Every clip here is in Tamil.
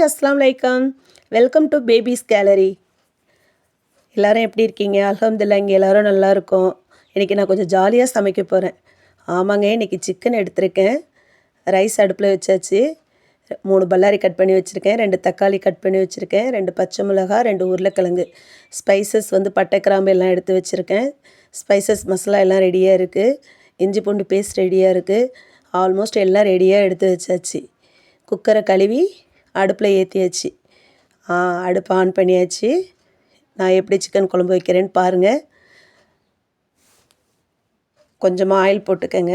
ஹாய் அஸ்லாம் வலைக்கம் வெல்கம் டு பேபிஸ் கேலரி எல்லோரும் எப்படி இருக்கீங்க? அலமதுல்லா இங்கே எல்லோரும் நல்லா இன்றைக்கி நான் கொஞ்சம் ஜாலியாக சமைக்க போகிறேன் ஆமாங்க இன்றைக்கி சிக்கன் எடுத்திருக்கேன். ரைஸ் அடுப்பில் வச்சாச்சு. மூணு பல்லாரி கட் பண்ணி வச்சுருக்கேன். ரெண்டு தக்காளி கட் பண்ணி வச்சுருக்கேன். ரெண்டு பச்சை மிளகா ரெண்டு உருளைக்கிழங்கு. ஸ்பைசஸ் வந்து பட்டை கிராம்பு எல்லாம் எடுத்து வச்சுருக்கேன். ஸ்பைசஸ் மசாலா எல்லாம் ரெடியாக இருக்குது இஞ்சி பூண்டு பேஸ்ட் ரெடியாக இருக்குது ஆல்மோஸ்ட் எல்லாம் ரெடியாக எடுத்து வச்சாச்சு. குக்கரை கழுவி அடுப்பில் ஏற்றியாச்சு அடுப்பை ஆன் பண்ணியாச்சு. நான் எப்படி சிக்கன் குழம்பு வைக்கிறேன்னு பாருங்கள் கொஞ்சமாக ஆயில் போட்டுக்கங்க.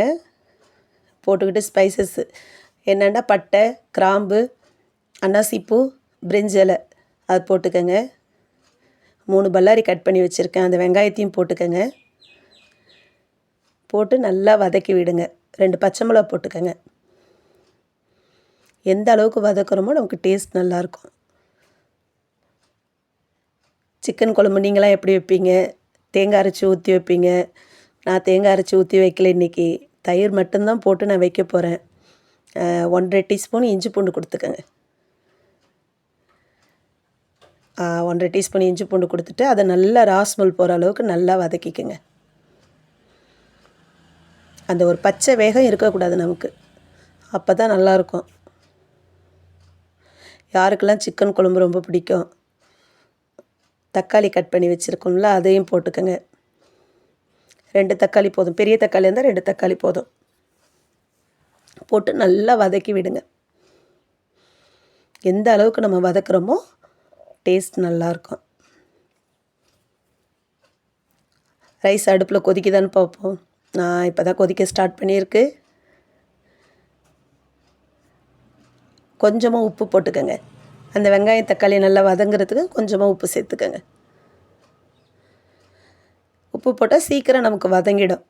போட்டுக்கிட்டு ஸ்பைசஸ் என்னென்னா பட்டை கிராம்பு அன்னாசிப்பூ பிரிஞ்சலை அது போட்டுக்கங்க. மூணு பல்லாரி கட் பண்ணி வச்சுருக்கேன். அந்த வெங்காயத்தையும் போட்டுக்கங்க. போட்டு நல்லா வதக்கி விடுங்க. ரெண்டு பச்சை மிளகா போட்டுக்கங்க. எந்த அளவுக்கு வதக்குறோமோ நமக்கு டேஸ்ட் நல்லாயிருக்கும். சிக்கன் குழம்பு நீங்களாம் எப்படி வைப்பீங்க? தேங்காய் அரைச்சி ஊற்றி வைப்பீங்க. நான் தேங்காய் அரைச்சி ஊற்றி வைக்கல இன்றைக்கி தயிர் மட்டும்தான் போட்டு நான் வைக்க போகிறேன் ஒன்றரை டீஸ்பூன் இஞ்சி பூண்டு கொடுத்துக்கங்க. ஒன்றரை டீஸ்பூன் இஞ்சி பூண்டு கொடுத்துட்டு அதை நல்லா ராஸ்மல் போகிற அளவுக்கு நல்லா வதக்கிக்கோங்க. அந்த ஒரு பச்சை வேகம் இருக்கக்கூடாது நமக்கு. அப்போ தான் நல்லாயிருக்கும். யாருக்கெல்லாம் சிக்கன் குழம்பு ரொம்ப பிடிக்கும்? தக்காளி கட் பண்ணி வச்சுருக்கோம்ல அதையும் போட்டுக்கோங்க. ரெண்டு தக்காளி போதும். பெரிய தக்காளி இருந்தால் ரெண்டு தக்காளி போதும். போட்டு நல்லா வதக்கி விடுங்க. எந்த அளவுக்கு நம்ம வதக்குறோமோ டேஸ்ட் நல்லாயிருக்கும் ரைஸ் அடுப்பில் கொதிக்குதான்னு பார்ப்போம். நான் இப்போ தான் கொதிக்க ஸ்டார்ட் பண்ணியிருக்கு. கொஞ்சமாக உப்பு போட்டுக்கோங்க. அந்த வெங்காயம் தக்காளி நல்லா வதங்குறதுக்கு கொஞ்சமாக உப்பு சேர்த்துக்கோங்க. உப்பு போட்டால் சீக்கிரம் நமக்கு வதங்கிடும்.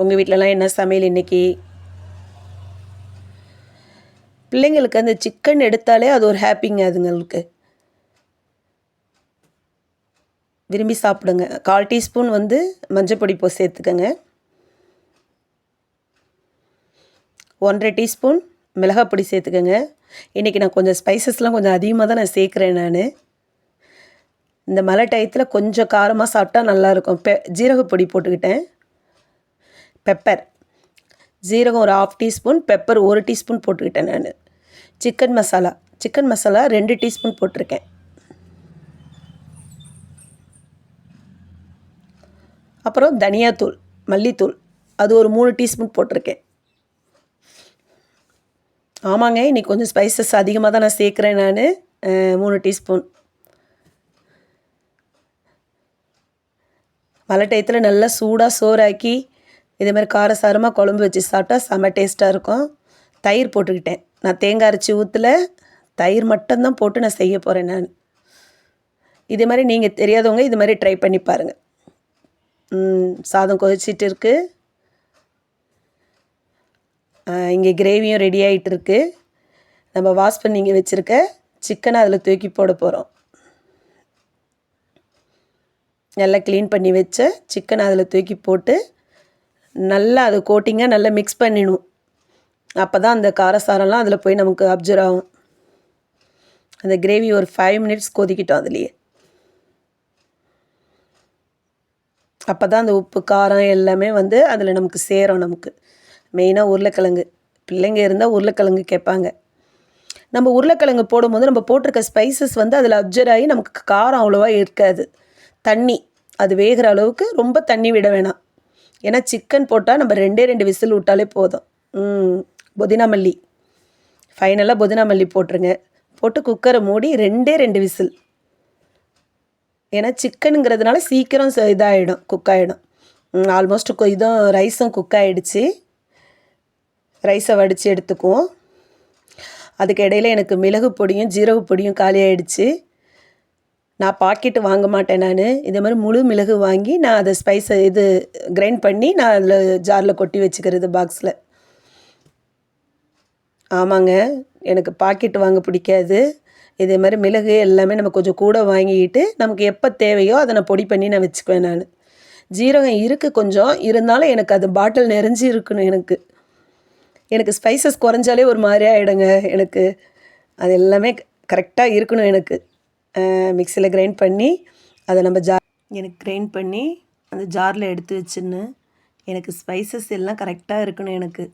உங்கள் வீட்டிலலாம் என்ன சமையல் இன்றைக்கி பிள்ளைங்களுக்கு அந்த சிக்கன் எடுத்தாலே அது ஒரு ஹாப்பிங்க அதுங்களுக்கு. விரும்பி சாப்பிடுங்க. கால் டீஸ்பூன் வந்து மஞ்சள் பொடி போ சேர்த்துக்கங்க. ஒன்றரை டீஸ்பூன் மிளகாப்பொடி சேர்த்துக்கோங்க. இன்றைக்கி நான் கொஞ்சம் ஸ்பைசஸ்லாம் கொஞ்சம் அதிகமாக தான் நான் சேர்க்குறேன் நான். இந்த மழை டயத்தில் கொஞ்சம் காரமாக சாப்பிட்டா நல்லாயிருக்கும். பெ ஜீரகப்பொடி போட்டுக்கிட்டேன். பெப்பர். ஜீரகம் ஒரு ஆஃப் டீஸ்பூன் பெப்பர் ஒரு டீஸ்பூன் போட்டுக்கிட்டேன் நான். சிக்கன் மசாலா. சிக்கன் மசாலா ரெண்டு டீஸ்பூன் போட்டிருக்கேன். அப்புறம் தனியாத்தூள் மல்லித்தூள். அது ஒரு மூணு டீஸ்பூன் போட்டிருக்கேன். ஆமாங்க இன்றைக்கி கொஞ்சம் ஸ்பைசஸ் அதிகமாக தான் நான் சேர்க்குறேன் நான். மூணு டீஸ்பூன் மழை டயத்தில் நல்லா சூடாக சோறாக்கி இதே மாதிரி காரசாரமாக குழம்பு வச்சு சாப்பிட்டா செம்ம டேஸ்ட்டாக இருக்கும். தயிர் போட்டுக்கிட்டேன். நான் தேங்காய் அரைச்சி ஊற்றல தயிர் மட்டும்தான் போட்டு நான் செய்ய போகிறேன் நான். இதே மாதிரி நீங்கள் தெரியாதவங்க இது மாதிரி ட்ரை பண்ணி பாருங்கள் சாதம் கொதிச்சிட்டு இருக்குது இங்கே கிரேவியும் ரெடி ஆகிட்டு இருக்கு நம்ம வாஷ் பண்ணி இங்கே வச்சுருக்க சிக்கனை அதில் தூக்கி போட போகிறோம் நல்லா க்ளீன் பண்ணி வச்ச சிக்கனை அதில் தூக்கி போட்டு நல்லா அதை கோட்டிங்காக நல்லா மிக்ஸ் பண்ணிடணும். அப்போ தான் அந்த காரசாரம்லாம் அதில் போய் நமக்கு அப்சர்வ் ஆகும். அந்த கிரேவி ஒரு ஃபைவ் மினிட்ஸ் கொதிக்கிட்டோம் அதுலேயே. அப்போ தான் அந்த உப்பு காரம் எல்லாமே வந்து அதில் நமக்கு சேரும் நமக்கு. மெயினாக உருளைக்கிழங்கு. பிள்ளைங்க இருந்தால் உருளைக்கிழங்கு கேட்பாங்க. நம்ம உருளைக்கிழங்கு போடும்போது நம்ம போட்டிருக்க ஸ்பைசஸ் வந்து அதில் அப்சர்வ் ஆகி நமக்கு காரம் அவ்வளோவா இருக்காது. தண்ணி. அது வேகிற அளவுக்கு ரொம்ப தண்ணி விட வேணாம். ஏன்னா சிக்கன் போட்டால் நம்ம ரெண்டே ரெண்டு விசில் விட்டாலே போதும். புதினா மல்லி ஃபைனலாக புதினா மல்லி போட்டுருங்க. போட்டு குக்கரை மூடி ரெண்டே ரெண்டு விசில். ஏன்னா சிக்கனுங்கிறதுனால சீக்கிரம் இதாகிடும் குக் ஆகிடும் ஆல்மோஸ்ட் இதுவும் ரைஸும் குக் ஆகிடுச்சு ரைஸை வடித்து எடுத்துக்குவோம். அதுக்கு இடையில் எனக்கு மிளகு பொடியும் ஜீரக பொடியும் காலியாகிடுச்சு நான் பாக்கெட்டு வாங்க மாட்டேன் நான். இதே மாதிரி முழு மிளகு வாங்கி நான் அதை ஸ்பைஸை இது கிரைண்ட் பண்ணி நான் அதில் ஜாரில் கொட்டி வச்சுக்கிறது பாக்ஸில் ஆமாங்க. எனக்கு பாக்கெட்டு வாங்க பிடிக்காது. இதே மாதிரி மிளகு எல்லாமே நம்ம கொஞ்சம் கூட வாங்கிக்கிட்டு நமக்கு எப்போ தேவையோ அதை நான் பொடி பண்ணி நான் வச்சுக்குவேன் நான். ஜீரகம் இருக்குது கொஞ்சம். இருந்தாலும் எனக்கு அது பாட்டில் நிறைஞ்சி இருக்கணும் எனக்கு. எனக்கு ஸ்பைசஸ் குறைஞ்சாலே ஒரு மாதிரி ஆகிடுங்க எனக்கு. அது எல்லாமே கரெக்டாக இருக்கணும் எனக்கு. மிக்சியில் கிரைண்ட் பண்ணி அதை நம்ம ஜார் எனக்கு கிரைண்ட் பண்ணி அந்த ஜாரில் எடுத்து வச்சுன்னு எனக்கு ஸ்பைசஸ் எல்லாம் கரெக்டாக இருக்கணும் எனக்கு.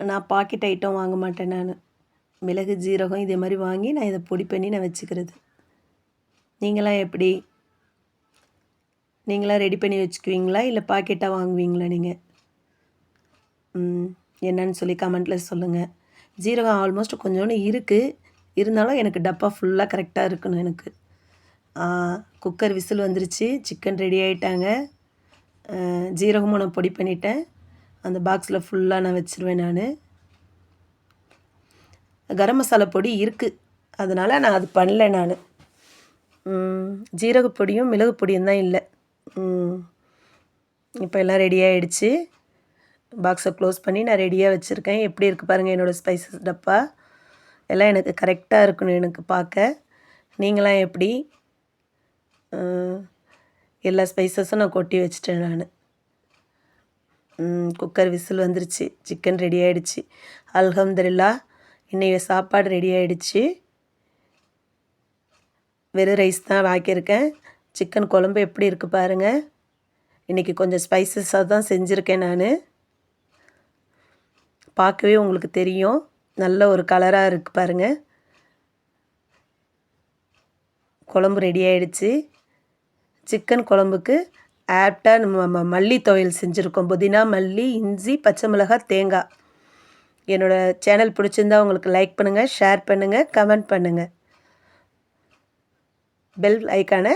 நான் பாக்கெட் ஐட்டம் வாங்க மாட்டேன் நான். மிளகு ஜீரகம் இதே மாதிரி வாங்கி நான் இதை பொடி பண்ணி நான் வச்சுக்கிறது. நீங்களாம் எப்படி? நீங்களாம் ரெடி பண்ணி வச்சுக்குவீங்களா? இல்லை பாக்கெட்டாக வாங்குவீங்களா நீங்கள் ம், என்னன்னு சொல்லி கமெண்ட்டில் சொல்லுங்கள் ஜீரகம் ஆல்மோஸ்ட் கொஞ்சோண்டு இருக்குது இருந்தாலும் எனக்கு டப்பா ஃபுல்லாக கரெக்டாக இருக்கணும் எனக்கு. குக்கர் விசில் வந்துருச்சு. சிக்கன் ரெடி ஆகிட்டாங்க ஜீரகமும் நான் பொடி பண்ணிட்டேன். அந்த பாக்ஸில் ஃபுல்லாக நான் வச்சுருவேன் நான். கரம் மசாலா பொடி இருக்குது அதனால் நான் அது பண்ணல நான். ஜீரக பொடியும் மிளகு பொடியும் தான் இல்லை. இப்போ எல்லாம் ரெடி ஆகிடுச்சு பாக்ஸை க்ளோஸ் பண்ணி நான் ரெடியாக வச்சுருக்கேன். எப்படி இருக்குது பாருங்கள் என்னோடய ஸ்பைசஸ் டப்பா. எல்லாம் எனக்கு கரெக்டாக இருக்கணும் எனக்கு பார்க்க. நீங்களாம் எப்படி? எல்லா ஸ்பைசஸும் நான் கொட்டி வச்சிட்டேன் நான். குக்கர் விசில் வந்துருச்சு. சிக்கன் ரெடி ஆகிடுச்சு அல்ஹம்துல்லா இன்றைய சாப்பாடு ரெடி ஆகிடுச்சு வெறும் ரைஸ் தான் ஆக்கியிருக்கேன் சிக்கன் குழம்பு எப்படி இருக்குது பாருங்கள் இன்றைக்கி கொஞ்சம் ஸ்பைசஸாக தான் செஞ்சுருக்கேன் நான். பார்க்கவே உங்களுக்கு தெரியும். நல்ல ஒரு கலராக இருக்குது பாருங்கள் குழம்பு ரெடி ஆயிடுச்சு. சிக்கன் குழம்புக்கு ஆப்டாக நம்ம மல்லி துவையல் செஞ்சுருக்கோம். புதினா மல்லி இஞ்சி பச்சை மிளகாய் தேங்காய். என்னோடய சேனல் பிடிச்சிருந்தா உங்களுக்கு லைக் பண்ணுங்கள் ஷேர் பண்ணுங்கள் கமெண்ட் பண்ணுங்கள் பெல் ஐக்கானை